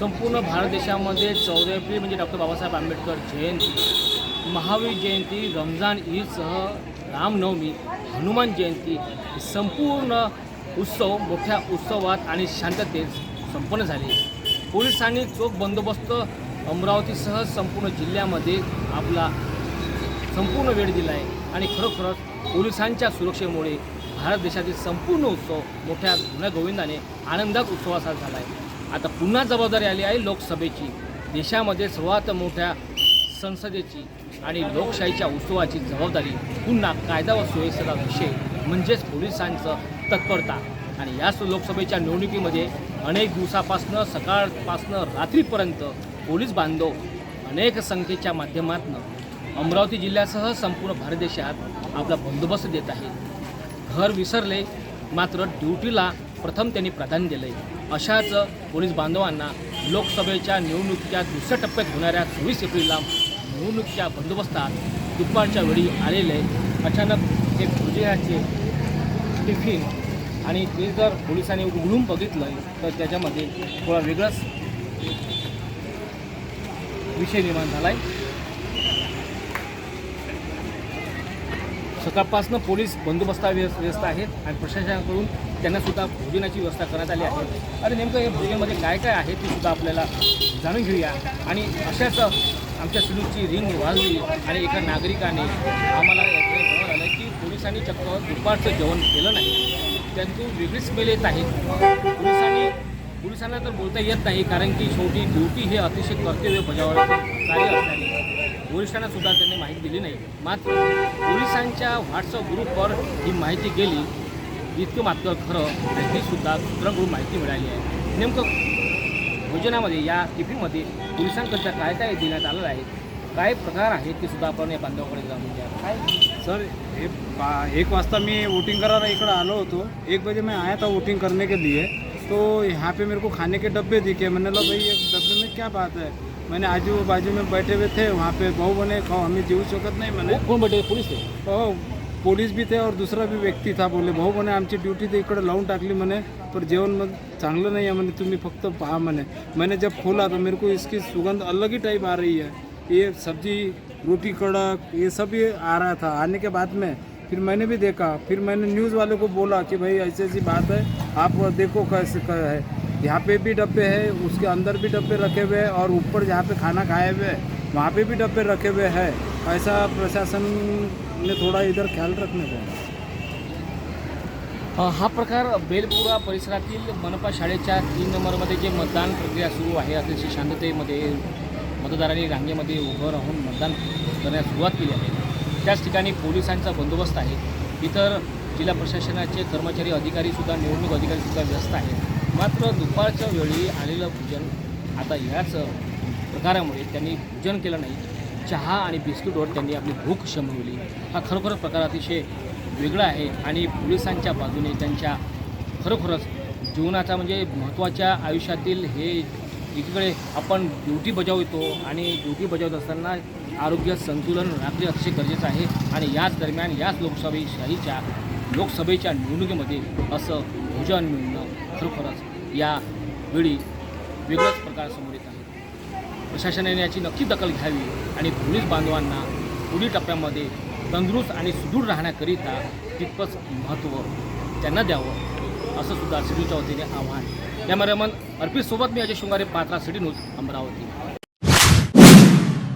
संपूर्ण भारत देशामध्ये चौदा एप्रिल म्हणजे डॉक्टर बाबासाहेब आंबेडकर जयंती महावीर जयंती रमजान ईदसह रामनवमी हनुमान जयंती संपूर्ण उत्सव मोठ्या उत्सवात आणि शांततेत संपन्न झाले. पोलिसांनी चोख बंदोबस्त अमरावतीसह संपूर्ण जिल्ह्यामध्ये आपला संपूर्ण वेळ दिला आहे आणि खरोखरच पोलिसांच्या सुरक्षेमुळे भारत देशातील संपूर्ण उत्सव मोठ्या गुण्यागोविंदाने आनंदात उत्सवाचा झाला आहे आता पुन्हा जबाबदारी आली आहे लोकसभेची. देशामध्ये सर्वात मोठ्या संसदेची आणि लोकशाहीच्या उत्सवाची जबाबदारी पुन्हा कायदा व सुव्यवस्थेचा विषय म्हणजेच पोलिसांचं तत्परता. आणि याच लोकसभेच्या निवडणुकीमध्ये अनेक दिवसापासनं सकाळपासनं रात्रीपर्यंत पोलीस बांधव अनेक संख्येच्या माध्यमातून अमरावती जिल्ह्यासह संपूर्ण भारत देशात आपला बंदोबस्त देत आहे घर विसरले मात्र ड्युटीला प्रथम त्यांनी प्राधान्य दिलं आहे अशाच पोलीस बांधवांना लोकसभेच्या निवडणुकीच्या दुसऱ्या टप्प्यात होणाऱ्या चोवीस एप्रिलला निवडणुकीच्या बंदोबस्तात दुपारच्या वेळी आलेले अचानक हे भुजियाचे टिफिन आणि ते जर पोलिसांनी उघडून बघितलं तर त्याच्यामध्ये थोडा वेगळाच विषय निर्माण झाला आहे सकाळपासून पोलीस बंदोबस्ता व्यस्त आहेत आणि प्रशासनाकडून त्यांना सुद्धा भोजनाची व्यवस्था करण्यात आली आहे. आणि नेमकं या भोजनामध्ये काय काय आहे ते सुद्धा आपल्याला जाणून घेऊया. आणि अशाच आमच्या सुलूची रिंग वाजली आणि एका नागरिकाने आम्हाला याकडे आलं की पोलिसांनी चक्क दुपारचं जेवण केलं नाही. त्यातून वेगळीच स्मेल येत आहे. पोलिसांनी पोलिसांना तर बोलता येत नाही कारण की शेवटी ड्युटी हे अतिशय कर्तव्य बजावण्याचं कार्य असल्याने वरिष्ठांना सुद्धा त्यांनी माहिती दिली नाही. मात्र पोलिसांच्या व्हॉट्सअप ग्रुपवर ही माहिती गेली इतकं मात्र खरं ही सुद्धा सूत्रांकडून माहिती मिळाली आहे. नेमकं भोजनामध्ये या टिफिनमध्ये पोलिसांकरता काय काय देण्यात आलेलं आहे? काय प्रकार आहेत ते सुद्धा आपण या बांधवाकडे जाणून घ्या. काय सर ये एक वाजता मैं वोटिंग करारा इकड़ा आलो होतो. एक बजे मैं आया था वोटिंग करने के लिए. तो यहाँ पे मेरे को खाने के डब्बे दिखे. मैंने बोला भाई एक डब्बे में क्या बात है? मैंने आजू बाजू में बैठे हुए थे. वहाँ पे भाऊ बने खाओ हमें जीव शकत नहीं मैंने को- कोण बैठे? पोलीस हो? पोलीस भी थे और दूसरा भी व्यक्ती था बोले भाऊ म्हणे, आमची ड्युटी तर इकडे लावून टाकली म्हणे, पर जेवण मग चांगलं नाही आहे म्हणे, तुम्ही फक्त पहा म्हणे. मैंने जब खोला तो मेरे को इसकी सुगंध अलग ही टाइप आ रही है। ये सब्ज़ी, रोटी, कड़क, ये सब ये आ रहा था। आने के बाद में फिर मैंने भी देखा। फिर मैंने न्यूज़ वाले को बोला कि भाई, ऐसी ऐसी बात है, आप देखो कैसे है। यहाँ पे भी डब्बे हैं, उसके अंदर भी डब्बे रखे हुए हैं और ऊपर जहाँ पे खाना खाए हुए हैं, वहाँ पे भी डब्बे रखे हुए हैं। ऐसा प्रशासन अपने थोड़ा इधर ख्याल रखने को। हा प्रकार बेलपुरा परिसरातील मनपा शाळेच्या तीन नंबरमध्ये जे मतदान प्रक्रिया सुरू आहे अतिशय शांततेमध्ये मतदारांनी रांगेमध्ये उभं राहून मतदान करण्यास सुरुवात केली आहे. त्याच ठिकाणी पोलिसांचा बंदोबस्त आहे. इतर जिल्हा प्रशासनाचे कर्मचारी अधिकारीसुद्धा निवडणूक अधिकारीसुद्धा व्यस्त आहेत. मात्र दुपारच्या वेळी आलेलं पूजन आता याच प्रकारामुळे त्यांनी पूजन केलं नाही. चहा आणि बिस्किटवर त्यांनी आपली भूक शमवली. हा खरोखर प्रकार अतिशय वेगळा आहे आणि पोलिसांच्या बाजूने त्यांच्या खरोखरच जीवनाचा म्हणजे महत्त्वाच्या आयुष्यातील हे एकीकडे आपण ड्युटी बजावतो आणि ड्युटी बजावत असताना आरोग्य संतुलन राखणे अतिशय गरजेचं आहे आणि याच दरम्यान याच लोकसभेशाहीच्या लोकसभेच्या निवडणुकीमध्ये असं भोजन मिळणं खरोखरच या वेळी वेगळ्याच प्रकार समोर येत आहे. प्रशासनाने याची नक्की दखल घ्यावी आणि पोलीस बांधवांना पुढील टप्प्यामध्ये तंदुरुस्त आणि सुदृढ राहण्याकरिता तितकंच महत्त्व त्यांना द्यावं असं सुद्धा सिडूच्या वतीने आव्हान. कॅमेरामन अर्पित सोबत मी अजय शृंगारे पात्रा सिडी न्यूज अमरावती.